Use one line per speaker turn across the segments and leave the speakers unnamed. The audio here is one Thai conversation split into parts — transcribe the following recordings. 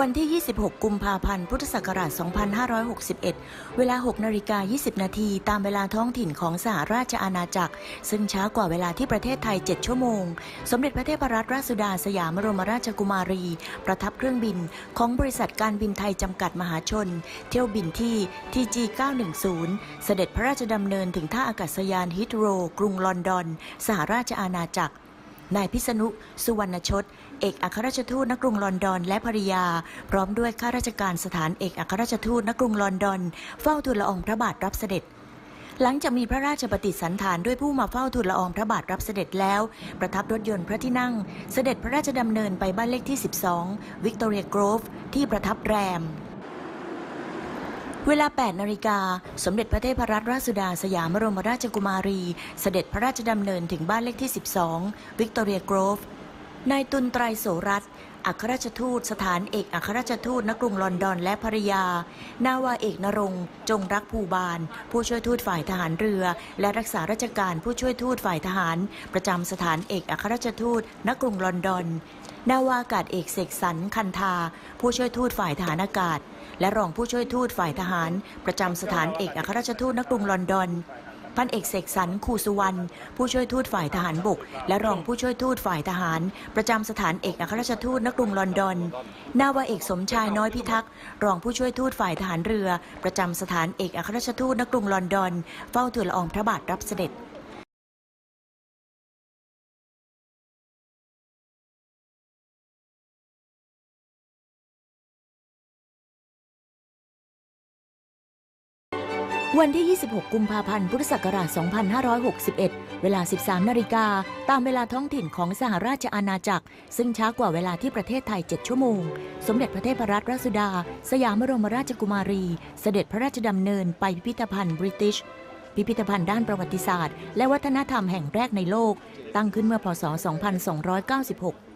วันที่ 26 กุมภาพันธ์ พุทธศักราช 2561 เวลา 6 นาฬิกา 20 นาที ตามเวลาท้องถิ่นของสหราชอาณาจักร ซึ่งช้ากว่าเวลาที่ประเทศไทย 7 ชั่วโมง สมเด็จพระเทพรัตนราชสุดาสยามบรมราชกุมารี ประทับเครื่องบินของบริษัทการบินไทยจำกัดมหาชน เที่ยวบินที่ TG 910 เสด็จพระราชดำเนินถึงท่าอากาศยานฮิตโร กรุงลอนดอน สหราชอาณาจักรนายพิษณุ สุวรรณชด เอกอัครราชทูตณกรุงลอนดอน และภริยา พร้อมด้วยข้าราชการสถานเอกอัครราชทูตณกรุงลอนดอน เฝ้าทูลละอองพระบาทรับเสด็จ หลังจากมีพระราชปฏิสันถานด้วยผู้มาเฝ้าทูลละอองพระบาทรับเสด็จแล้ว ประทับรถยนต์พระที่นั่ง เสด็จพระราชดำเนินไปบ้านเลขที่ 12 วิกตอเรียโกรฟ ที่ประทับแรมเวลา 8 นาฬิกา สมเด็จพระเทพรัตนราชสุดาสยามบรมราชกุมารี เสด็จพระราชดำเนินถึงบ้านเลขที่ 12 วิกตอเรียโกรฟ นายตุลไตรโสรัตอัครราชทูต สถานเอกอัครราชทูตณกรุงลอนดอนและภริยา นาวาเอกนรงจงรักภูบาล ผู้ช่วยทูตฝ่ายทหารเรือ และรักษาราชการผู้ช่วยทูตฝ่ายทหาร ประจำสถานเอกอัครราชทูตณกรุงลอนดอน นาวากาศเอกเสกสรรคันธา ผู้ช่วยทูตฝ่ายทหารอากาศ และรองผู้ช่วยทูตฝ่ายทหาร ประจำสถานเอกอัครราชทูตณกรุงลอนดอน พันเอกเสกสรรคูสุวรรณผู้ช่วยทูตฝ่ายทหารบก และรองผู้ช่วยทูตฝ่ายทหาร ประจำสถานเอกอัครราชทูตณกรุงลอนดอน นาวาเอกสมชายน้อยพิทักษ์รองผู้ช่วยทูตฝ่ายทหารเรือ ประจำสถานเอกอัครราชทูตณกรุงลอนดอน เฝ้าทูลละอองพระบาทรับเสด็จ วันที่ 26 กุมภาพันธ์ พุทธศักราช 2561 เวลา 13 นาฬิกา ตามเวลาท้องถิ่นของสหราชอาณาจักร ซึ่งช้ากว่าเวลาที่ประเทศไทย 7 ชั่วโมง สมเด็จพระเทพรัตนราชสุดา สยามบรมราชกุมารี เสด็จพระราชดำเนินไปพิพิธภัณฑ์บริติช พิพิธภัณฑ์ด้านประวัติศาสตร์ และวัฒนธรรมแห่งแรกในโลก ตั้งขึ้นเมื่อพศ 2296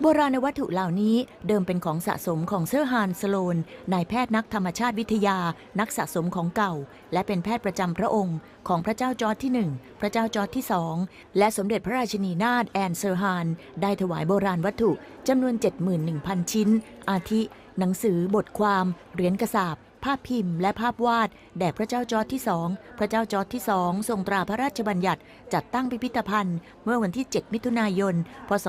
โบราณวัตถุเหล่านี้เดิมเป็นของสะสมของเซอร์ฮานสโลน นายแพทย์นักธรรมชาติวิทยา นักสะสมของเก่า และเป็นแพทย์ประจำพระองค์ ของพระเจ้าจอร์จที่ 1 พระเจ้าจอร์จที่ 2 และสมเด็จพระราชินีนาถแอนเซอร์ฮานได้ถวายโบราณวัตถุจำนวน 71,000 ชิ้น อาทิ หนังสือบทความ เหรียญกระสาบ ภาพพิมพ์และภาพวาด แด่พระเจ้าจอร์จที่สองพระเจ้าจอร์จที่สองทรงตราพระราชบัญญัติ จัดตั้งพิพิธภัณฑ์ เมื่อวันที่ 7 มิถุนายน พศ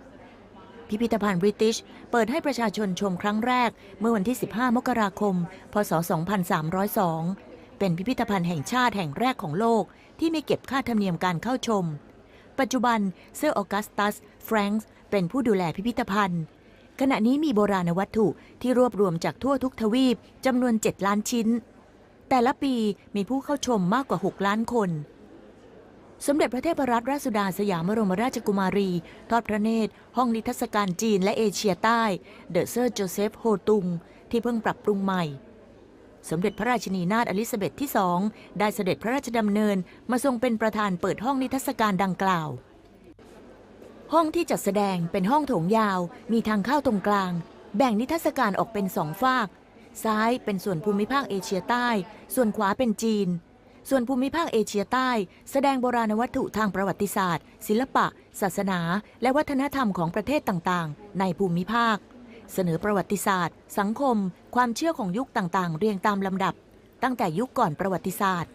2296พิพิธภัณฑ์บริติช เปิดให้ประชาชนชมครั้งแรก เมื่อวันที่ 15 มกราคม พศ 2302 เป็นพิพิธภัณฑ์แห่งชาติแห่งแรกของโลก ที่ไม่เก็บค่าธรรมเนียมการเข้าชม ปัจจุบันเซอร์ออกัสตัส แฟรงส์เป็นผู้ดูแลพิพิธภัณฑ์ ขณะนี้มีโบราณวัตถุที่รวบรวมจากทั่วทุกทวีปจำนวน 7 ล้านชิ้น แต่ละปีมีผู้เข้าชมมากกว่า 6 ล้านคน สมเด็จพระเทพรัตนราชสุดาสยามบรมราชกุมารี ทอดพระเนตร ห้องนิทรรศการจีนและเอเชียใต้เดอะเซอร์โจเซฟโฮตุง ที่เพิ่งปรับปรุงใหม่ สมเด็จพระราชินีนาถอลิซาเบธที่สองได้เสด็จพระราชดำเนินมาทรงเป็นประธานเปิดห้องนิทรรศการดังกล่าว ห้องที่จัดแสดงเป็นห้องโถงยาว มีทางเข้าตรงกลาง แบ่งนิทรรศการออกเป็นสองฝาก ซ้ายเป็นส่วนภูมิภาคเอเชียใต้ ส่วนขวาเป็นจีน ส่วนภูมิภาคเอเชียใต้ แสดงโบราณวัตถุทางประวัติศาสตร์ ศิลปะ ศาสนา และวัฒนธรรมของประเทศต่างๆ ในภูมิภาค เสนอประวัติศาสตร์ สังคม ความเชื่อของยุคต่างๆ เรียงตามลำดับ ตั้งแต่ยุคก่อนประวัติศาสตร์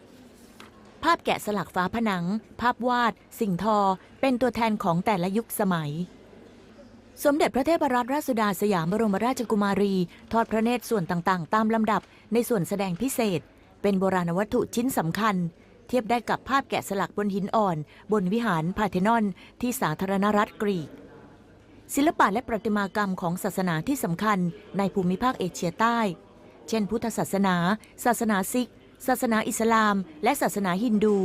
าพแกะสลักฝาผนัง ภาพวาด สิ่งทอ เป็นตัวแทนของแต่ละยุคสมัย สมเด็จพระเทพรัตนราชสุดาสยามบรมราชกุมารี ทอดพระเนตรส่วนต่างๆ ตามลำดับในส่วนแสดงพิเศษ เป็นโบราณวัตถุชิ้นสำคัญ เทียบได้กับภาพแกะสลักบนหินอ่อน บนวิหารพาเทนอน ที่สาธารณรัฐกรีกศิลปะและประติมากรรมของศาสนาที่สำคัญในภูมิภาคเอเชียใต้ เช่น พุทธศาสนา ศาสนาซิก ศาสนาอิสลาม และศาสนาฮินดู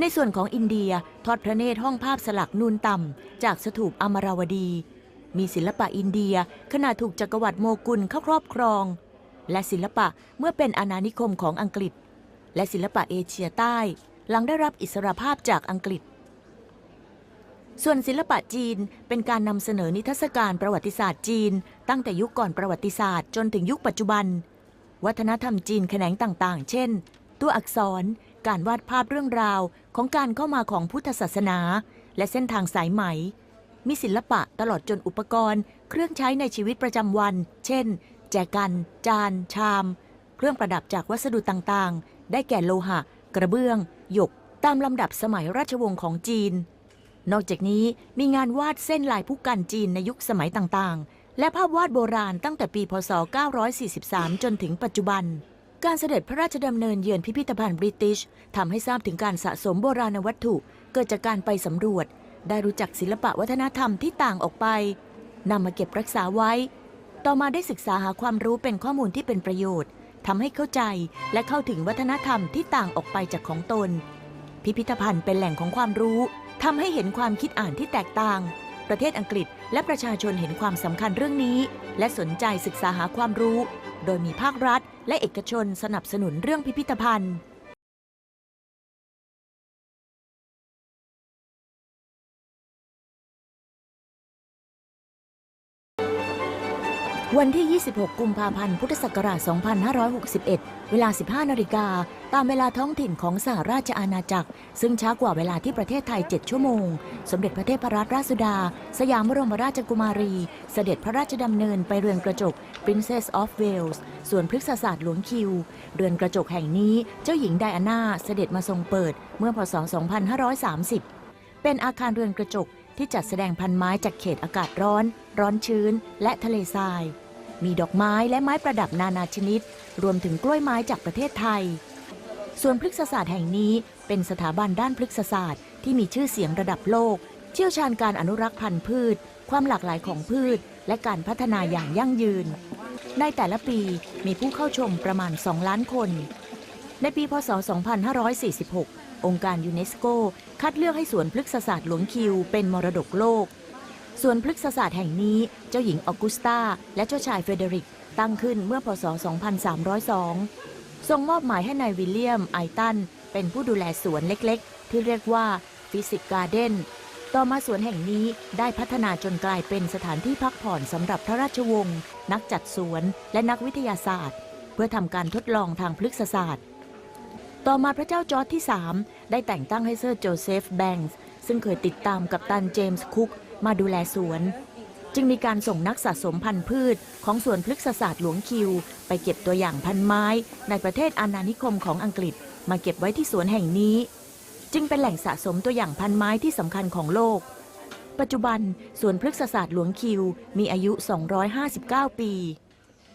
ในส่วนของอินเดียทอดพระเนตรห้องภาพสลักนูนต่ำ จากสถูปอมราวดี มีศิลปะอินเดียขณะถูกจักรวรรดิโมกุลเข้าครอบครอง และศิลปะเมื่อเป็นอาณานิคมของอังกฤษ และศิลปะเอเชียใต้ หลังได้รับอิสรภาพจากอังกฤษส่วนศิลปะจีนเป็นการนำเสนอนิทรรศการประวัติศาสตร์จีน ตั้งแต่ยุคก่อนประวัติศาสตร์จนถึงยุคปัจจุบัน วัฒนธรรมจีนแขนงต่างๆ เช่น ตัวอักษร การวาดภาพเรื่องราวของการเข้ามาของพุทธศาสนา และเส้นทางสายไหม มีศิลปะตลอดจนอุปกรณ์ เครื่องใช้ในชีวิตประจำวัน เช่น แจกัน จาน ชาม เครื่องประดับจากวัสดุต่างๆ ได้แก่โลหะ กระเบื้อง หยก ตามลำดับสมัยราชวงศ์ของจีน นอกจากนี้มีงานวาดเส้นลายผู้กันจีนในยุคสมัยต่างๆ และภาพวาดโบราณตั้งแต่ปีพศ 943 จนถึงปัจจุบัน การเสด็จพระราชดำเนินเยือนพิพิธภัณฑ์บริติชทำให้ทราบถึงการสะสมโบราณวัตถุ เกิดจากการไปสำรวจ ได้รู้จักศิลปะวัฒนธรรมที่ต่างออกไปนำมาเก็บรักษาไว้ ต่อมาได้ศึกษาหาความรู้เป็นข้อมูลที่เป็นประโยชน์ทำให้เข้าใจและเข้าถึงวัฒนธรรมที่ต่างออกไปจากของตน พิพิธภัณฑ์เป็นแหล่งของความรู้ทำให้เห็นความคิดอ่านที่แตกต่าง ประเทศอังกฤษ และประชาชนเห็นความสำคัญเรื่องนี้ และสนใจศึกษาหาความรู้ โดยมีภาครัฐ และเอกชนสนับสนุนเรื่องพิพิธภัณฑ์ วันที่ 26 กุมภาพันธ์ พุทธศักราช 2561 เวลา 15 นาฬิกา ตามเวลาท้องถิ่นของสหราชอาณาจักร ซึ่งช้ากว่าเวลาที่ประเทศไทย 7 ชั่วโมง สมเด็จพระเทพรัตนราชสุดา สยามบรมราชกุมารี เสด็จพระราชดำเนินไปเรือนกระจก Princess of Wales ส่วนพฤกษศาสตร์หลวงคิว เรือนกระจกแห่งนี้ เจ้าหญิงไดอาน่าเสด็จมาทรงเปิด เมื่อพศ 2530 เป็นอาคารเรือนกระจกที่จัดแสดงพันไม้จากเขตอากาศร้อน ร้อนชื้น และทะเลทราย มีดอกไม้และไม้ประดับนานาชนิด รวมถึงกล้วยไม้จากประเทศไทย ส่วนพฤกษศาสตร์แห่งนี้เป็นสถาบันด้านพฤกษศาสตร์ที่มีชื่อเสียงระดับโลก เชี่ยวชาญการอนุรักษ์พันธุ์พืช ความหลากหลายของพืช และการพัฒนาอย่างยั่งยืน ในแต่ละปีมีผู้เข้าชมประมาณ 2 ล้านคน ในปีพศ 2546 องค์การยูเนสโก คัดเลือกให้สวนพฤกษศาสตร์หลวงคิวเป็นมรดกโลก ส่วนพฤกษศาสตร์แห่งนี้เจ้าหญิงออกุสตาและเจ้าชายเฟเดริก ตั้งขึ้นเมื่อพศ 2302 ทรงมอบหมายให้นายวิลเลียมไอตัน เป็นผู้ดูแลสวนเล็กๆ ที่เรียกว่าฟิสิกการ์เดนต่อมาสวนแห่งนี้ได้พัฒนาจนกลายเป็นสถานที่พักผ่อนสำหรับพระราชวงศ์นักจัดสวนและนักวิทยาศาสตร์ เพื่อทำการทดลองทางพฤกษศาสตร์ ต่อมาพระเจ้าจอร์จที่ 3 ได้แต่งตั้งให้เซอร์โจเซฟแบงส์ซึ่งเคยติดตามกับตันเจมส์คุก มาดูแลสวน จึงมีการส่งนักสะสมพันธุ์พืช ของสวนพฤกษศาสตร์หลวงคิว ไปเก็บตัวอย่างพันธุ์ไม้ ในประเทศอาณานิคมของอังกฤษ มาเก็บไว้ที่สวนแห่งนี้ จึงเป็นแหล่งสะสมตัวอย่างพันธุ์ไม้ที่สำคัญของโลก ปัจจุบันสวนพฤกษศาสตร์หลวงคิว มีอายุ 259 ปี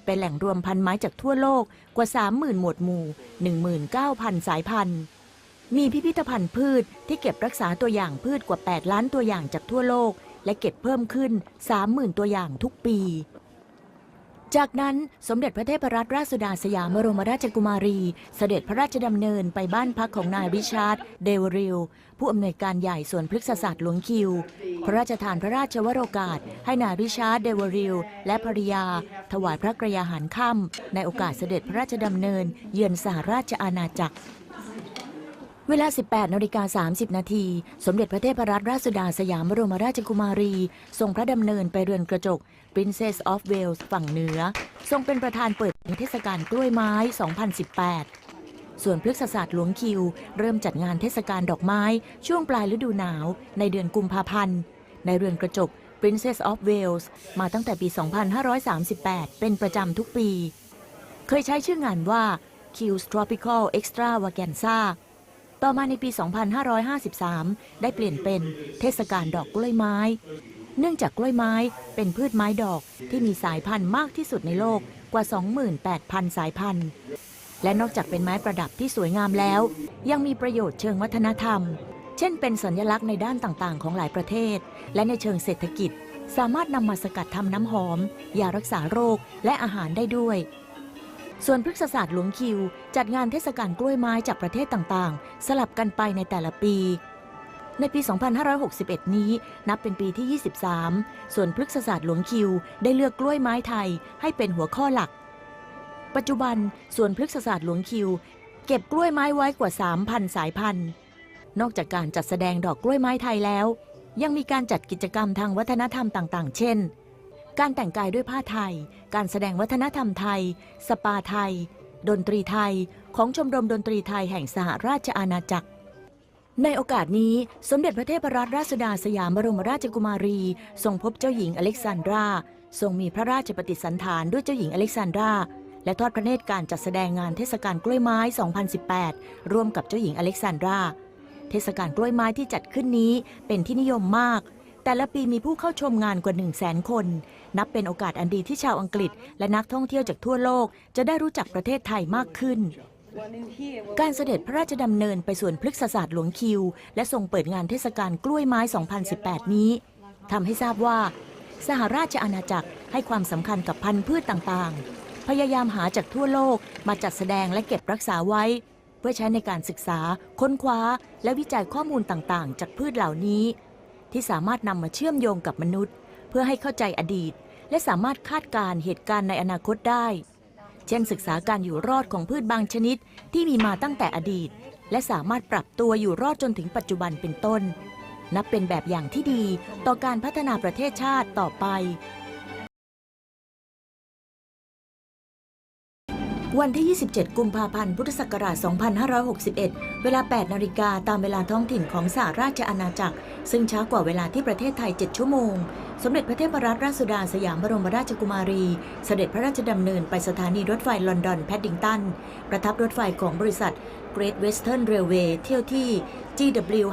เป็นแหล่งรวมพันธุ์ไม้จากทั่วโลกกว่า 30,000 หมวดหมู่ 19,000 สายพันธุ์ มีพิพิธภัณฑ์พืชที่เก็บรักษาตัวอย่างพืชกว่า 8 ล้านตัวอย่างจากทั่วโลก และเก็บเพิ่มขึ้น 30,000 ตัวอย่างทุกปี จากนั้นสมเด็จพระเทพรัตนราชสุดาสยามบรมราชกุมารี เสด็จพระราชดำเนินไปบ้านพักของนายริชาร์ด เดวริล ผู้อำนวยการใหญ่ส่วนพฤกษศาสตร์หลวงคิว พระราชทานพระราชวโรกาส ให้นายริชาร์ด เดวริล และภริยา ถวายพระกรยาหารค่ำในโอกาสเสด็จพระราชดำเนิน เยือนสหราชอาณาจักร เวลา 18นาฬิกา30 นาที สมเด็จพระเทพรัตนราชสุดาสยามบรมราชกุมารี ทรงพระดำเนินไปเรือนกระจก Princess of Wales ฝั่งเหนือ ทรงเป็นประธานเปิดเทศกาลกล้วยไม้ 2018 ส่วนพฤกษศาสตร์หลวงคิว เริ่มจัดงานเทศกาลดอกไม้ ช่วงปลายฤดูหนาว ในเดือนกุมภาพันธ์ ในเรือนกระจก Princess of Wales มาตั้งแต่ปี 2538 เป็นประจำทุกปี เคยใช้ชื่องานว่า Q's Tropical Extravaganza ต่อมาในปี 2553 ได้เปลี่ยนเป็นเทศกาลดอกกล้วยไม้ เนื่องจากกล้วยไม้เป็นพืชไม้ดอกที่มีสายพันธุ์มากที่สุดในโลกกว่า 28,000 สายพันธุ์ และนอกจากเป็นไม้ประดับที่สวยงามแล้ว ยังมีประโยชน์เชิงวัฒนธรรม เช่นเป็นสัญลักษณ์ในด้านต่างๆ ของหลายประเทศ และในเชิงเศรษฐกิจ สามารถนำมาสกัดทำน้ำหอม ยารักษาโรคและอาหารได้ด้วย ส่วนพฤกษศาสตร์หลวงคิว จัดงานเทศกาลกล้วยไม้จากประเทศต่างๆ สลับกันไปในแต่ละปี ในปี 2561 นี้นับเป็นปีที่ 23 ส่วนพฤกษศาสตร์หลวงคิว ได้เลือกกล้วยไม้ไทยให้เป็นหัวข้อหลัก ปัจจุบันส่วนพฤกษศาสตร์หลวงคิว เก็บกล้วยไม้ไว้กว่า 3,000 สายพันธุ์ นอกจากการจัดแสดงดอกกล้วยไม้ไทยแล้ว ยังมีการจัดกิจกรรมทางวัฒนธรรมต่าง ๆ เช่น การแต่งกายด้วยผ้าไทย การแสดงวัฒนธรรมไทย สปาไทย ดนตรีไทย ของชมรมดนตรีไทยแห่งสหราชอาณาจักร ในโอกาสนี้สมเด็จพระเทพรัตนราชสุดาสยามบรมราชกุมารี ทรงพบเจ้าหญิงอเล็กซานดราทรงมีพระราชปฏิสันถานด้วยเจ้าหญิงอเล็กซานดราและทอดพระเนตรการจัดแสดงงานเทศกาลกล้วยไม้ 2018 ร่วมกับเจ้าหญิงอเล็กซานดรา เทศกาลกล้วยไม้ที่จัดขึ้นนี้เป็นที่นิยมมาก แต่ละปีมีผู้เข้าชมงานกว่า 1 0 0 0 0แสนคน นับเป็นโอกาสอันดีที่ชาวอังกฤษ และนักท่องเที่ยวจากทั่วโลก จะได้รู้จักประเทศไทยมากขึ้น การเสด็จพระราชดำเนินไปสวนพฤกษศาสตร์หลวงคิว และทรงเปิดงานเทศกาลกล้วยไม้ 2018 นี้ทำให้ทราบว่า สหราชอาณาจักรให้ความสำคัญกับพันธุ์พืชต่างๆ พยายามหาจากทั่วโลกมาจัดแสดงและเก็บรักษาไว้ เพื่อใช้ในการศึกษา ค้นคว้า และวิจัยข้อมูลต่างๆ จากพืชเหล่านี้ ที่สามารถนำมาเชื่อมโยงกับมนุษย์ เพื่อให้เข้าใจอดีต และสามารถคาดการณ์เหตุการณ์ในอนาคตได้ เช่นศึกษาการอยู่รอดของพืชบางชนิดที่มีมาตั้งแต่อดีต และสามารถปรับตัวอยู่รอดจนถึงปัจจุบันเป็นต้น นับเป็นแบบอย่างที่ดีต่อการพัฒนาประเทศชาติต่อไป วันที่ 27 กุมภาพันธ์ พุทธศักราช 2561 เวลา 8 นาฬิกาตามเวลาท้องถิ่นของสหราชอาณาจักร ซึ่งช้ากว่าเวลาที่ประเทศไทย 7 ชั่วโมง สมเด็จพระเทพรัตนราชสุดาสยามบรมราชกุมารี เสด็จพระราชดำเนินไปสถานีรถไฟลอนดอนแพดดิงตัน ประทับรถไฟของบริษัท Great Western Railway เที่ยวที่ GW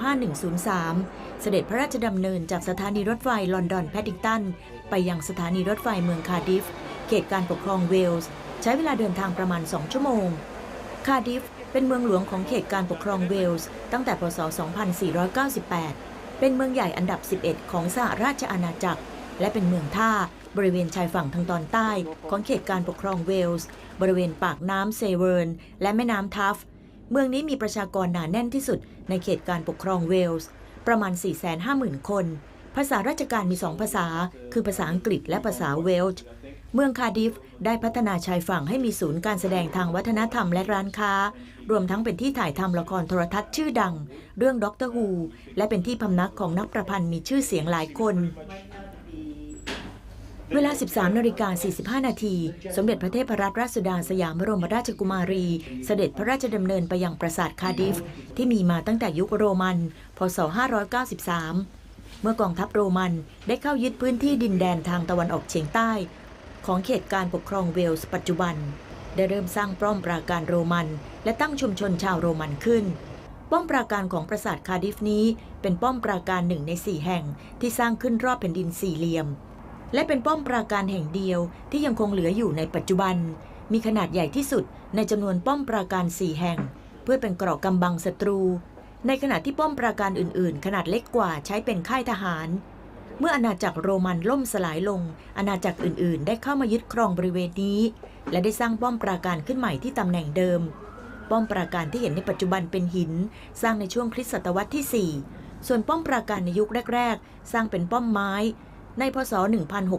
5103 เสด็จพระราชดำเนินจากสถานีรถไฟลอนดอนแพดดิงตัน ไปยังสถานีรถไฟเมืองคาร์ดิฟ เขตการปกครองเวลส์ ใช้เวลาเดินทางประมาณ 2 ชั่วโมง คาดิฟเป็นเมืองหลวงของเขตการปกครองเวลส์ตั้งแต่พศ 2498 เป็นเมืองใหญ่อันดับ 11 ของสหราชอาณาจักร และเป็นเมืองท่าบริเวณชายฝั่งทางตอนใต้ของเขตการปกครองเวลส์ บริเวณปากน้ำเซเวิร์นและแม่น้ำทัฟ เมืองนี้มีประชากรหนาแน่นที่สุดในเขตการปกครองเวลส์ ประมาณ 450,000 คน ภาษาราชการมีสองภาษา คือภาษาอังกฤษและภาษาเวลช์ เมืองคาดิฟได้พัฒนาชายฝั่งให้มีศูนย์การแสดงทางวัฒนธรรมและร้านค้า รวมทั้งเป็นที่ถ่ายทำละครโทรทัศน์ชื่อดัง เรื่องด็อกเตอร์ฮูและเป็นที่พำนักของนักประพันธ์มีชื่อเสียงหลายคน เวลา 13นาฬิกา45 นาที สมเด็จพระเทพรัตนราชสุดาสยามบรมราชกุมารี เสด็จพระราชดำเนินไปยังปราสาทคาดิฟ ที่มีมาตั้งแต่ยุคโรมัน พศ 593 เมื่อกองทัพโรมันได้เข้ายึดพื้นที่ดินแดนทางตะวันออกเฉียงใต้ ของเขตการปกครองเวลส์ปัจจุบัน ได้เริ่มสร้างป้อมปราการโรมัน และตั้งชุมชนชาวโรมันขึ้น ป้อมปราการของปราสาทคาร์ดิฟนี้เป็นป้อมปราการหนึ่งในสี่แห่งที่สร้างขึ้นรอบแผ่นดินสี่เหลี่ยม และเป็นป้อมปราการแห่งเดียวที่ยังคงเหลืออยู่ในปัจจุบัน มีขนาดใหญ่ที่สุดในจำนวนป้อมปราการสี่แห่ง เพื่อเป็นเกราะกำบังศัตรู ในขณะที่ป้อมปราการอื่น ๆ ขนาดเล็กกว่าใช้เป็นค่ายทหาร เมื่ออาณาจักรโรมันล่มสลายลง อาณาจักรอื่นๆ ได้เข้ามายึดครองบริเวณนี้ และได้สร้างป้อมปราการขึ้นใหม่ที่ตำแหน่งเดิม ป้อมปราการที่เห็นในปัจจุบันเป็นหิน สร้างในช่วงคริสตศตวรรษที่ 4 ส่วนป้อมปราการในยุคแรก ๆ สร้างเป็นป้อมไม้ ในพศ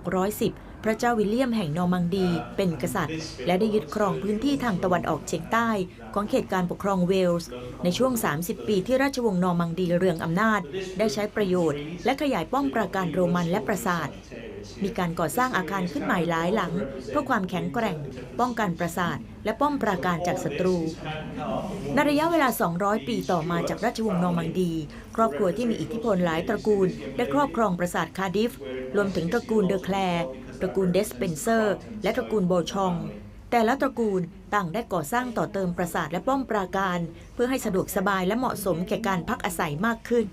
1610 พระเจ้าวิลเลียมแห่งนอร์มังดี เป็นกษัตริย์ และได้ยึดครองพื้นที่ทางตะวันออกเฉียงใต้ ของเขตการปกครองเวลส์ ในช่วง 30 ปีที่ราชวงศ์นอร์มังดีเรืองอำนาจ ได้ใช้ประโยชน์ และขยายป้อมปราการโรมันและปราสาท มีการก่อสร้างอาคารขึ้นใหม่หลายหลัง เพื่อความแข็งแกร่ง ป้องกันปราสาท และป้อมปราการจากศัตรูในระยะเวลา 200 ปีต่อมาจากราชวงศ์นอร์มังดี ครอบครัวที่มีอิทธิพลหลายตระกูล ได้ครอบครองปราสาทคาดิฟรวมถึงตระกูลเดอแคลร์ตระกูลเดสเปนเซอร์ และตระกูลโบชอง แต่ละตระกูลต่างได้ก่อสร้างต่อเติมปราสาทและป้อมปราการ เพื่อให้สะดวกสบายและเหมาะสมแก่การพักอาศัยมากขึ้น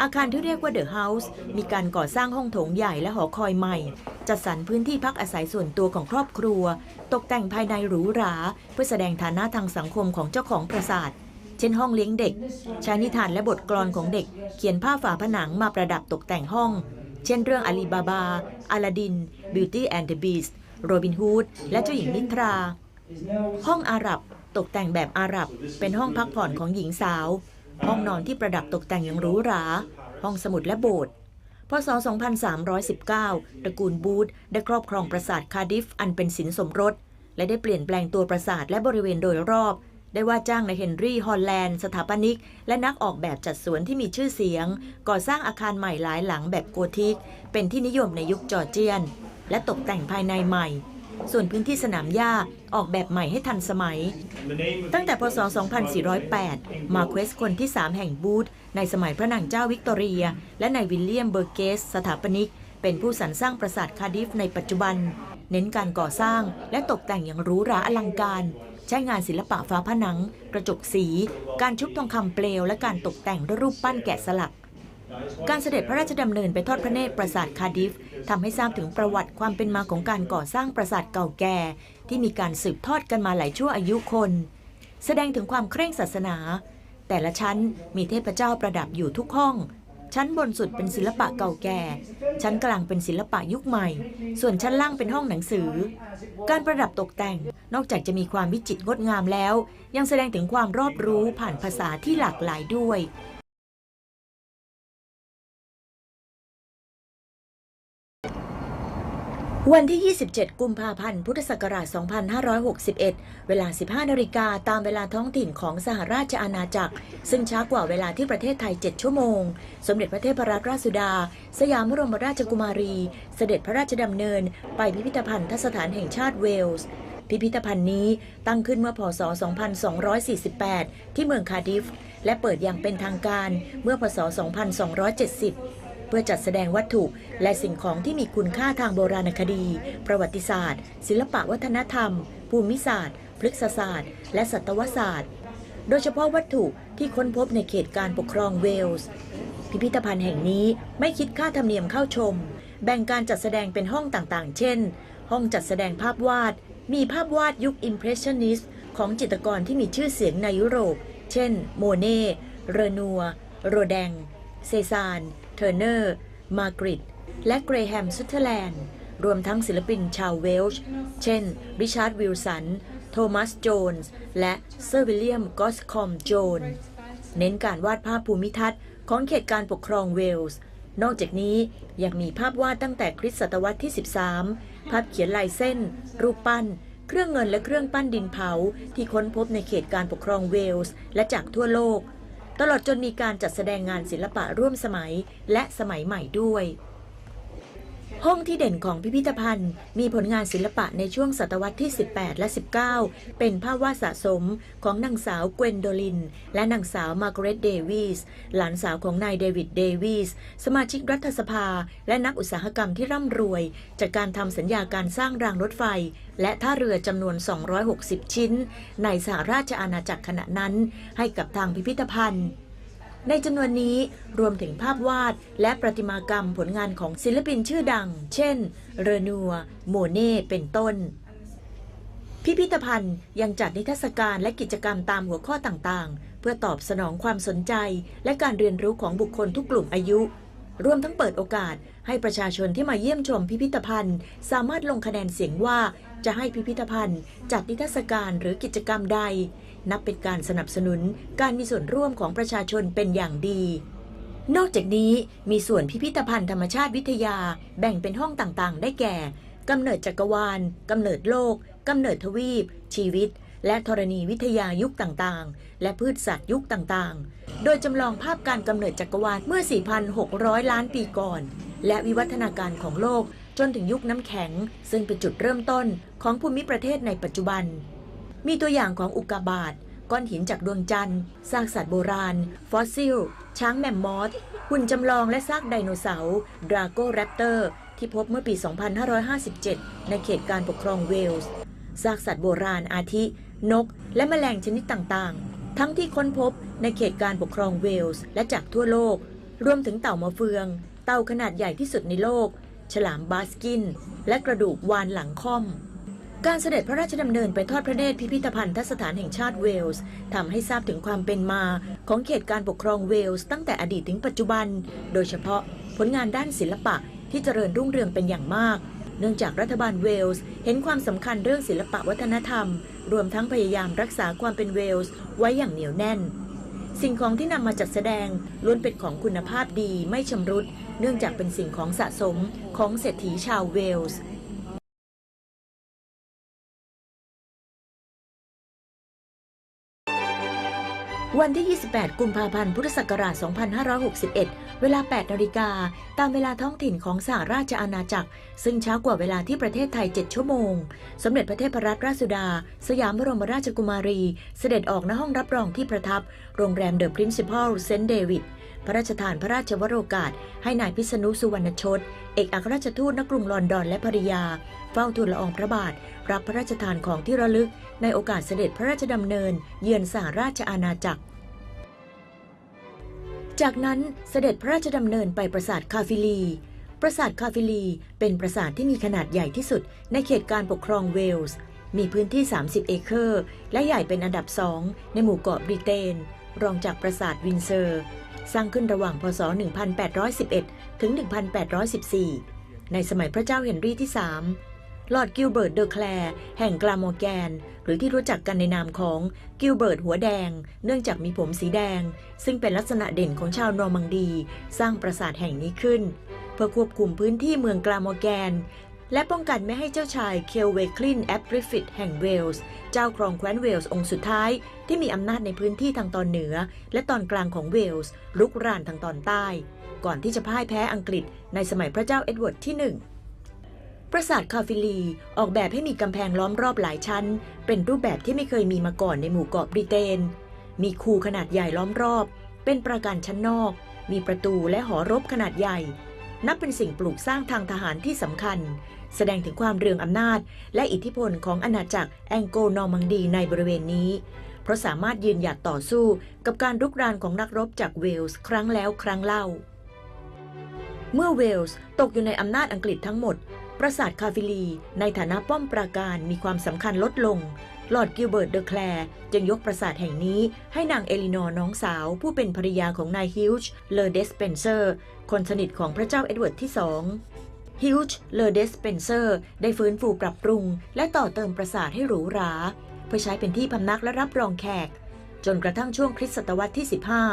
อาคารที่เรียกว่าเดอะเฮาส์มีการก่อสร้างห้องโถงใหญ่และหอคอยใหม่ จัดสรรพื้นที่พักอาศัยส่วนตัวของครอบครัว ตกแต่งภายในหรูหรา เพื่อแสดงฐานะทางสังคมของเจ้าของปราสาทเช่นห้องเลี้ยงเด็กใช้นิทานและบทกลอนของเด็ก เขียนผ้าฝาผนังมาประดับตกแต่งห้อง เช่นเรื่องอาลีบาบาอลาดิน Beauty and the Beast โรบินฮูด และเจ้าหญิงนิทรา ห้องอาหรับตกแต่งแบบอาหรับ เป็นห้องพักผ่อนของหญิงสาว ห้องนอนที่ประดับตกแต่งอย่างหรูหรา ห้องสมุดและโบสถ์พศ 2319 ตระกูลบูธได้ครอบครองปราสาทคาร์ดิฟ อันเป็นสินสมรส และได้เปลี่ยนแปลงตัวปราสาทและบริเวณโดยรอบ ได้ว่าจ้างในเฮนรี่ ฮอลแลนด์ สถาปนิก และนักออกแบบจัดสวนที่มีชื่อเสียง ก่อสร้างอาคารใหม่หลายหลังแบบโกธิก เป็นที่นิยมในยุคจอร์เจียน และตกแต่งภายในใหม่ ส่วนพื้นที่สนามหญ้าออกแบบใหม่ให้ทันสมัย ตั้งแต่พศ 2408 มาเควสคนที่ 3 แห่งบูธในสมัยพระนางเจ้าวิกตอเรีย และนายวิลเลียมเบอร์เกส สถาปนิก เป็นผู้สรรสร้างปราสาทคาดิฟในปัจจุบัน เน้นการก่อสร้างและตกแต่งอย่างหรูหราอลังการ ใช้งานศิลปะฝาผนัง กระจกสี การชุบทองคำเปลว และการตกแต่งด้วยรูปปั้นแกะสลัก การเสด็จพระราชดำเนินไปทอดพระเนตรปราสาทคาดิฟทำให้ทราบถึงประวัติความเป็นมาของการก่อสร้างปราสาทเก่าแก่ ที่มีการสืบทอดกันมาหลายชั่วอายุคน แสดงถึงความเคร่งศาสนา แต่ละชั้นมีเทพเจ้าประดับอยู่ทุกห้อง ชั้นบนสุดเป็นศิลปะเก่าแก่ ชั้นกลางเป็นศิลปะยุคใหม่ ส่วนชั้นล่างเป็นห้องหนังสือ การประดับตกแต่ง นอกจากจะมีความวิจิตรงดงามแล้ว ยังแสดงถึงความรอบรู้ผ่านภาษาที่หลากหลายด้วย วันที่ 27 กุมภาพันธ์ พุทธศักราช 2561 เวลา 15 นาฬิกา ตามเวลาท้องถิ่นของสหราชอาณาจักร ซึ่งช้ากว่าเวลาที่ประเทศไทย 7 ชั่วโมง สมเด็จพระเทพรัตนราชสุดา สยามบรมราชกุมารี เสด็จพระราชดำเนิน ไปพิพิธภัณฑ์ทสถานแห่งชาติเวลส์ พิพิธภัณฑ์นี้ตั้งขึ้นเมื่อพศ 2248 ที่เมืองคาดิฟ และเปิดอย่างเป็นทางการเมื่อพศ 2270 พื่อจัดแสดงวัตถุและสิ่งของที่มีคุณค่าทางโบราณคดี ประวัติศาสตร์ ศิลปะวัฒนธรรม ภูมิศาสตร์ พฤกษศาสตร์ และสัตวศาสตร์ โดยเฉพาะวัตถุที่ค้นพบในเขตการปกครองเวลส์ พิพิธภัณฑ์แห่งนี้ไม่คิดค่าธรรมเนียมเข้าชม แบ่งการจัดแสดงเป็นห้องต่างๆ เช่น ห้องจัดแสดงภาพวาด มีภาพวาดยุคอิมเพรสชันนิสต์ของจิตรกรที่มีชื่อเสียงในยุโรป เช่น โมเน่ เรนัว โรแดง เซซาน เทอร์เนอร์ มาร์กริตและเกรแฮมซุตเทอร์แลนด์ รวมทั้งศิลปินชาวเวลช์ เช่น ริชาร์ดวิลสัน โทมัส โจนส์ และเซอร์วิลเลียม กอสคอม โจน เน้นการวาดภาพภูมิทัศน์ของเขตการปกครองเวลส์ นอกจากนี้ยังมีภาพวาดตั้งแต่คริสตศตวรรษที่ 13 ภาพเขียนลายเส้น รูปปั้น เครื่องเงินและเครื่องปั้นดินเผา ที่ค้นพบในเขตการปกครองเวลส์ และจากทั่วโลก ตลอดจนมีการจัดแสดงงานศิลปะร่วมสมัยและสมัยใหม่ด้วย ห้องที่เด่นของพิพิธภัณฑ์ มีผลงานศิลปะในช่วงศตวรรษที่ 18 และ 19 เป็นภาพวาดสะสมของนางสาวเกวนโดลิน และนางสาวมาร์กเร็ตเดวิสหลานสาวของนายเดวิดเดวิสสมาชิกรัฐสภา และนักอุตสาหกรรมที่ร่ำรวย จากการทำสัญญาการสร้างรางรถไฟ และท่าเรือจำนวน 260 ชิ้น ในสหราชอาณาจักรขณะนั้น ให้กับทางพิพิธภัณฑ์ ในจำนวนนี้รวมถึงภาพวาดและประติมากรรมผลงานของศิลปินชื่อดัง เช่น เรนัว โมเน่เป็นต้น พิพิธภัณฑ์ยังจัดนิทรรศการและกิจกรรมตามหัวข้อต่างๆ เพื่อตอบสนองความสนใจและการเรียนรู้ของบุคคลทุกกลุ่มอายุ รวมทั้งเปิดโอกาสให้ประชาชนที่มาเยี่ยมชมพิพิธภัณฑ์ สามารถลงคะแนนเสียงว่าจะให้พิพิธภัณฑ์ จัดนิทรรศการหรือกิจกรรมใด นับเป็นการสนับสนุนการมีส่วนร่วมของประชาชนเป็นอย่างดี นอกจากนี้มีส่วนพิพิธภัณฑ์ธรรมชาติวิทยา แบ่งเป็นห้องต่างๆ ได้แก่กำเนิดจักรวาลกำเนิดโลกกำเนิดทวีป ชีวิต และธรณีวิทยายุคต่างๆ และพืชสัตว์ยุคต่างๆ โดยจำลองภาพการกำเนิดจักรวาลเมื่อ 4,600 ล้านปีก่อน และวิวัฒนาการของโลกจนถึงยุคน้ำแข็ง ซึ่งเป็นจุดเริ่มต้นของภูมิประเทศในปัจจุบัน มีตัวอย่างของอุกกาบาตก้อนหินจากดวงจันทร์ซากสัตว์โบราณ ฟอสซิล ช้างแมมมอสหุ่นจำลองและซากไดโนเสาร์ดราโกแรปเตอร์ ที่พบเมื่อปี 2557 ในเขตการปกครองเวลส์ซากสัตว์โบราณอาทิ นก และแมลงชนิดต่างๆ ทั้งที่ค้นพบในเขตการปกครองเวลส์และจากทั่วโลก รวมถึงเต่ามะเฟือง เต่าขนาดใหญ่ที่สุดในโลก ฉลามบาสกิน และกระดูกวานหลังค่อม การเสด็จพระราชดำเนินไปทอดพระเนตรพิพิธภัณฑ์ทสถานแห่งชาติเวลส์ทำให้ทราบถึงความเป็นมา ของเขตการปกครองเวลส์ตั้งแต่อดีตถึงปัจจุบัน โดยเฉพาะผลงานด้านศิลปะที่เจริญรุ่งเรืองเป็นอย่างมาก เนื่องจากรัฐบาลเวลส์เห็นความสำคัญเรื่องศิลปะวัฒนธรรม รวมทั้งพยายามรักษาความเป็นเวลส์ไว้อย่างเหนียวแน่น สิ่งของที่นำมาจัดแสดงล้วนเป็นของคุณภาพดีไม่ชำรุด เนื่องจากเป็นสิ่งของสะสมของเศรษฐีชาวเวลส์ วันที่ 28 กุมภาพันธ์ พุทธศักราช 2561 เวลา 8 นาฬิกา ตามเวลาท้องถิ่นของสหราชอาณาจักร ซึ่งช้ากว่าเวลาที่ประเทศไทย 7 ชั่วโมง สมเด็จพระเทพรัตนราชสุดา สยามบรมราชกุมารี เสด็จออกณห้องรับรองที่ประทับ โรงแรมเดอะพรินซิพัลเซนต์เดวิด พระราชทานพระราชวโรกาส ให้นายพิษณุสุวรรณชดเอกอัครราชทูตณกรุงลอนดอนและภริยา เฝ้าทูลละอองพระบาท รับพระราชทานของที่ระลึก ในโอกาสเสด็จพระราชดำเนิน เยือนสหราชอาณาจักร จากนั้นเสด็จพระราชดำเนินไปปราสาทคาฟิลีปราสาทคาฟิลี เป็นปราสาทที่มีขนาดใหญ่ที่สุด ในเขตการปกครองเวลส์ มีพื้นที่ 30 เอเคอร์ และใหญ่เป็นอันดับสองในหมู่เกาะบริเตน รองจากปราสาทวินเซอร์ สร้างขึ้นระหว่างพศ 1811 ถึง 1814 ในสมัยพระเจ้าเฮนรี่ที่ 3 ลอร์ดกิลเบิร์ตเดอแคลร์แห่งกลาโมแกน หรือที่รู้จักกันในนามของกิลเบิร์ตหัวแดง เนื่องจากมีผมสีแดง ซึ่งเป็นลักษณะเด่นของชาวนอร์มังดี สร้างปราสาทแห่งนี้ขึ้น เพื่อควบคุมพื้นที่เมืองกลาโมแกน และป้องกันไม่ให้เจ้าชายเคลเวคลินแอปริฟิตแห่งเวลส์ เจ้าครองแคว้นเวลส์องค์สุดท้าย ที่มีอำนาจในพื้นที่ทางตอนเหนือ และตอนกลางของเวลส์ลุกรานทางตอนใต้ ก่อนที่จะพ่ายแพ้อังกฤษในสมัยพระเจ้าเอ็ดเวิร์ดที่หนึ่งปราสาทคาฟิลีออกแบบให้มีกำแพงล้อมรอบหลายชั้น เป็นรูปแบบที่ไม่เคยมีมาก่อนในหมู่เกาะบริเตน มีคูขนาดใหญ่ล้อมรอบ เป็นปราการชั้นนอก มีประตูและหอรบขนาดใหญ่ นับเป็นสิ่งปลูกสร้างทางทหารที่สำคัญ แสดงถึงความเรืองอำนาจ และอิทธิพลของอาณาจักรแองโกนอร์มังดีในบริเวณนี้ เพราะสามารถยืนหยัดต่อสู้กับการรุกรานของนักรบจากเวลส์ครั้งแล้วครั้งเล่า เมื่อเวลส์ตกอยู่ในอำนาจอังกฤษทั้งหมด ปราสาทคาฟิลี ในฐานะป้อมปราการมีความสำคัญลดลงลอร์ดกิลเบิร์ตเดอแคลร์จึงยกปราสาทแห่งนี้ให้นางเอลินอร์น้องสาว ผู้เป็นภรรยาของนายฮิวจ์เลอเดสเปนเซอร์ คนสนิทของพระเจ้าเอ็ดเวิร์ดที่สอง ฮิวจ์เลอเดสเปนเซอร์ได้ฟื้นฟูปรับปรุง และต่อเติมปราสาทให้หรูหรา เพื่อใช้เป็นที่พำนักและรับรองแขก จนกระทั่งช่วงคริสตศตวรรษที่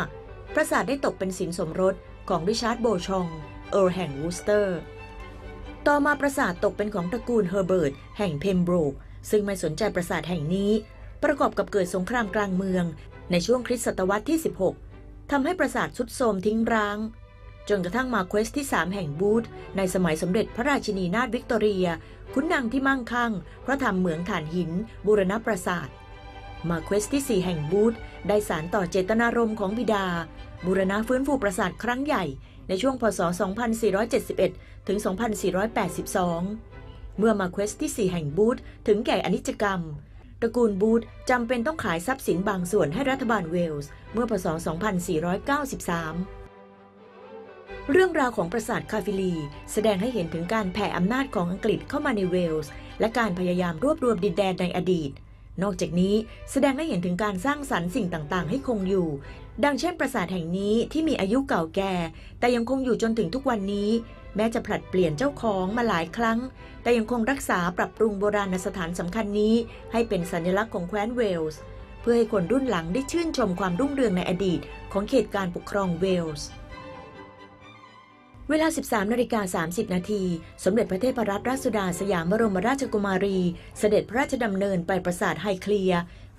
15 ปราสาทได้ตกเป็นสินสมรสของริชาร์ดโบชอง เอิร์แห่งวูสเตอร์ ต่อมาปราสาทตกเป็นของตระกูลเฮอร์เบิร์ตแห่งเพมโบรกซึ่งไม่สนใจปราสาทแห่งนี้ ประกอบกับเกิดสงครามกลางเมือง ในช่วงคริสตศตวรรษที่ 16ทำให้ปราสาททรุดโทรมทิ้งร้าง จนกระทั่งมาเควสที่ 3 แห่งบูธในสมัยสมเด็จพระราชินีนาถวิกตอเรีย ขุนนางที่มั่งคั่งพราะทำเหมืองถ่านหิน บูรณปราสาทมาเควสที่ 4 แห่งบูธได้สารต่อเจตนารมณ์ของบิดา บูรณะฟื้นฟูปราสาทครั้งใหญ่ในช่วงพศ 2471 ถึง 2482 เมื่อมาเควสที่ 4 แห่งบูธถึงแก่อนิจกรรม ตระกูลบูธจำเป็นต้องขายทรัพย์สินบางส่วนให้รัฐบาลเวลส์ เมื่อพศ 2493 เรื่องราวของปราสาทคาฟิลี แสดงให้เห็นถึงการแผ่อำนาจของอังกฤษเข้ามาในเวลส์ และการพยายามรวบรวมดินแดนในอดีต นอกจากนี้แสดงให้เห็นถึงการสร้างสรรค์สิ่งต่างๆ ให้คงอยู่ ดังเช่นปราสาทแห่งนี้ที่มีอายุเก่าแก่ แต่ยังคงอยู่จนถึงทุกวันนี้ แม้จะผลัดเปลี่ยนเจ้าของมาหลายครั้ง แต่ยังคงรักษาปรับปรุงโบราณสถานสำคัญนี้ ให้เป็นสัญลักษณ์ของแคว้นเวลส์ เพื่อให้คนรุ่นหลังได้ชื่นชมความรุ่งเรืองในอดีต ของเขตการปกครองเวลส์ เวลา 13นาฬิกา30 นาที สมเด็จพระเทพรัตนราชสุดาสยามบรมราชกุมารี เสด็จพระราชดำเนินไปปราสาทไฮเคลีย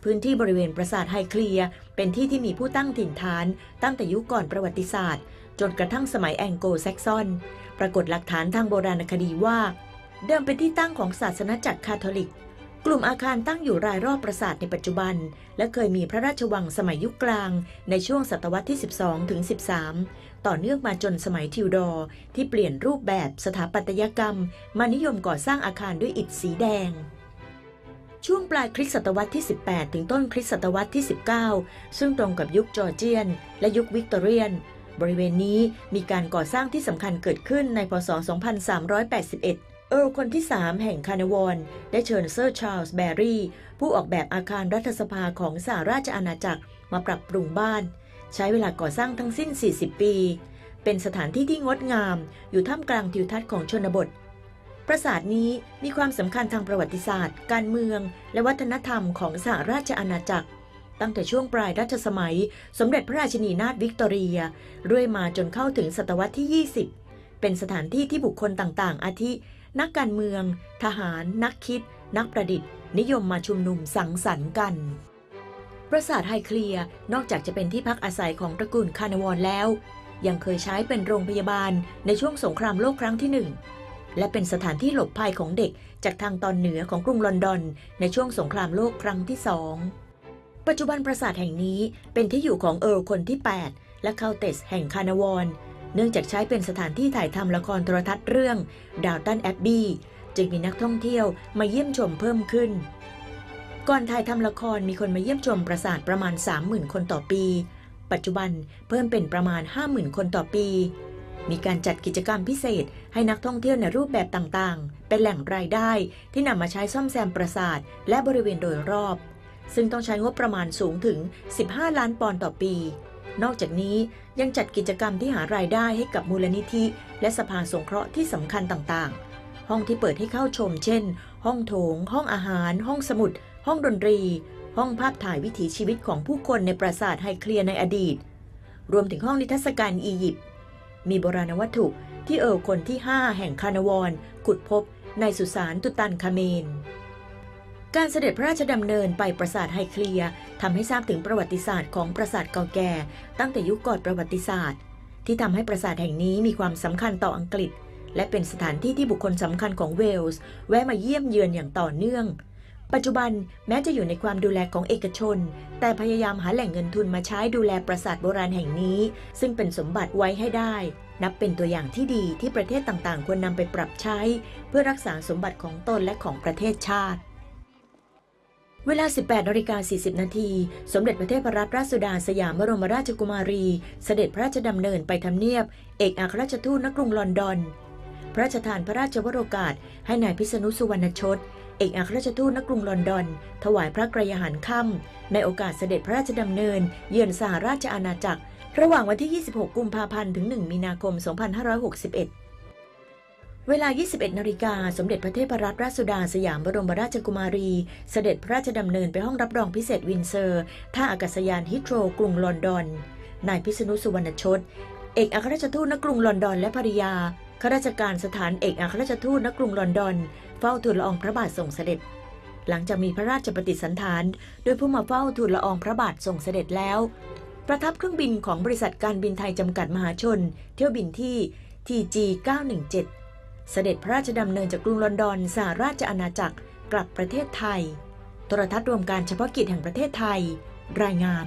พื้นที่บริเวณปราสาทไฮเคลีย เป็นที่ที่มีผู้ตั้งถิ่นฐาน ตั้งแต่ยุคก่อนประวัติศาสตร์ จนกระทั่งสมัยแองโกลแซกซอน ปรากฏหลักฐานทางโบราณคดีว่า เดิมเป็นที่ตั้งของศาสนาจักรคาทอลิก กลุ่มอาคารตั้งอยู่รายรอบปราสาทในปัจจุบัน และเคยมีพระราชวังสมัยยุคกลาง ในช่วงศตวรรษที่ 12 ถึง 13 ต่อเนื่องมาจนสมัยทิวดอร์ที่เปลี่ยนรูปแบบสถาปัตยกรรม มานิยมก่อสร้างอาคารด้วยอิฐสีแดง ช่วงปลายคริสตศตวรรษที่ 18 ถึงต้นคริสตศตวรรษที่ 19 ซึ่งตรงกับยุคจอร์เจียน และยุควิกตอเรียน บริเวณนี้มีการก่อสร้างที่สำคัญเกิดขึ้นในพศ 2381 เอิร์คนที่ 3 แห่งคาร์นาวอนได้เชิญเซอร์ชาร์ลส์แบร์รี่ ผู้ออกแบบอาคารรัฐสภาของสหราชอาณาจักรมาปรับปรุงบ้าน ใช้เวลาก่อสร้างทั้งสิ้น 40 ปี เป็นสถานที่ที่งดงาม อยู่ท่ามกลางทิวทัศน์ของชนบท ปราสาทนี้มีความสำคัญทางประวัติศาสตร์ การเมือง และวัฒนธรรมของสหราชอาณาจักร ตั้งแต่ช่วงปลายรัชสมัย สมเด็จพระราชินีนาถวิกตอเรียเรื่อยมาจนเข้าถึงศตวรรษที่ 20 เป็นสถานที่ที่บุคคลต่างๆ อาทิ นักการเมือง ทหาร นักคิด นักประดิษฐ์ นิยมมาชุมนุมสังสรรค์กัน ปราสาทไฮเคลียร์นอกจากจะเป็นที่พักอาศัยของตระกูลคาร์นวอนแล้ว ยังเคยใช้เป็นโรงพยาบาลในช่วงสงครามโลกครั้งที่หนึ่งและเป็นสถานที่หลบภัยของเด็กจากทางตอนเหนือของกรุงลอนดอนในช่วงสงครามโลกครั้งที่สอง ปัจจุบันปราสาทแห่งนี้เป็นที่อยู่ของเอิร์ลคนที่ 8 และเคาเตสแห่งคานา w อน เนื่องจากใช้เป็นสถานที่ถ่ายทำละครโทรทัศน์เรื่องดาวตันแอบบี้จึงมีนักท่องเที่ยวมาเยี่ยมชมเพิ่มขึ้น ก่อนถ่ายทำละครมีคนมาเยี่ยมชมปราสาทประมาณ 30,000 คนต่อปี ปัจจุบันเพิ่มเป็นประมาณ 50,000 คนต่อปี มีการจัดกิจกรรมพิเศษให้นักท่องเที่ยวในรูปแบบต่างๆ เป็นแหล่งรายได้ที่นำมาใช้ซ่อมแซมปราสาทและบริเวณโดยรอบ ซึ่งต้องใช้งบประมาณสูงถึง 15 ล้านปอนด์ต่อปี นอกจากนี้ยังจัดกิจกรรมที่หารายได้ให้กับมูลนิธิ และสภาสงเคราะห์ที่สำคัญต่างๆ ห้องที่เปิดให้เข้าชม เช่น ห้องโถง ห้องอาหาร ห้องสมุด ห้องดนตรี ห้องภาพถ่ายวิถีชีวิตของผู้คนในปราสาทไฮเคลียในอดีต รวมถึงห้องนิทรรศการอียิปต์มีโบราณวัตถุที่เออคนที่ 5 แห่งคานาวอนขุดพบในสุสานตุตันคาเมน การเสด็จพระราชดำเนินไปปราสาทไฮเคลียทำให้ทราบถึงประวัติศาสตร์ของปราสาทเก่าแก่ ตั้งแต่ยุคก่อนประวัติศาสตร์ ที่ทำให้ปราสาทแห่งนี้มีความสำคัญต่ออังกฤษ และเป็นสถานที่ที่บุคคลสำคัญของเวลส์ แวะมาเยี่ยมเยือนอย่างต่อเนื่อง ปัจจุบันแม้จะอยู่ในความดูแลของเอกชน แต่พยายามหาแหล่งเงินทุนมาใช้ดูแลปราสาทโบราณแห่งนี้ ซึ่งเป็นสมบัติไว้ให้ได้ นับเป็นตัวอย่างที่ดีที่ประเทศต่างๆ ควรนำไปปรับใช้ เพื่อรักษาสมบัติของตนและของประเทศชาติ เวลา 18นาฬิกา40 นาที สมเด็จพระเทพรัตนราชสุดาสยามบรมราชกุมารี เสด็จพระราชดำเนินไปทำเนียบ เอกอัครราชทูตณกรุงลอนดอน พระราชทานพระราชวโรกาส ให้นายพิษณุสุวรรณชดเอกอัครราชทูตณกรุงลอนดอน ถวายพระกรยาหารค่ำในโอกาสเสด็จพระราชดำเนิน เยือนสหราชอาณาจักร ระหว่างวันที่ 26 กุมภาพันธ์ ถึง 1 มีนาคม 2561 เวลา 21 นาฬิกา สมเด็จพระเทพรัตนราชสุดาสยามบรมราชกุมารี เสด็จพระราชดำเนินไปห้องรับรองพิเศษวินเซอร์ ท่าอากาศยานฮิตโตรกรุงลอนดอน นายพิษณุสุวรรณชด เอกอัครราชทูตณกรุงลอนดอนและภริยา ข้าราชการสถานเอกอัครราชทูตณกรุงลอนดอน เฝ้าทูลละอองพระบาทส่งเสด็จ หลังจากมีพระราชปฏิสันถานโดยผู้มาเฝ้าทูลละอองพระบาทส่งเสด็จแล้ว ประทับเครื่องบินของบริษัทการบินไทยจำกัดมหาชน เที่ยวบินที่ TG 917 เสด็จพระราชดำเนินจากกรุงลอนดอนสหราชอาณาจักรกลับประเทศไทย โทรทัศน์รวมการเฉพาะกิจแห่งประเทศไทย รายงาน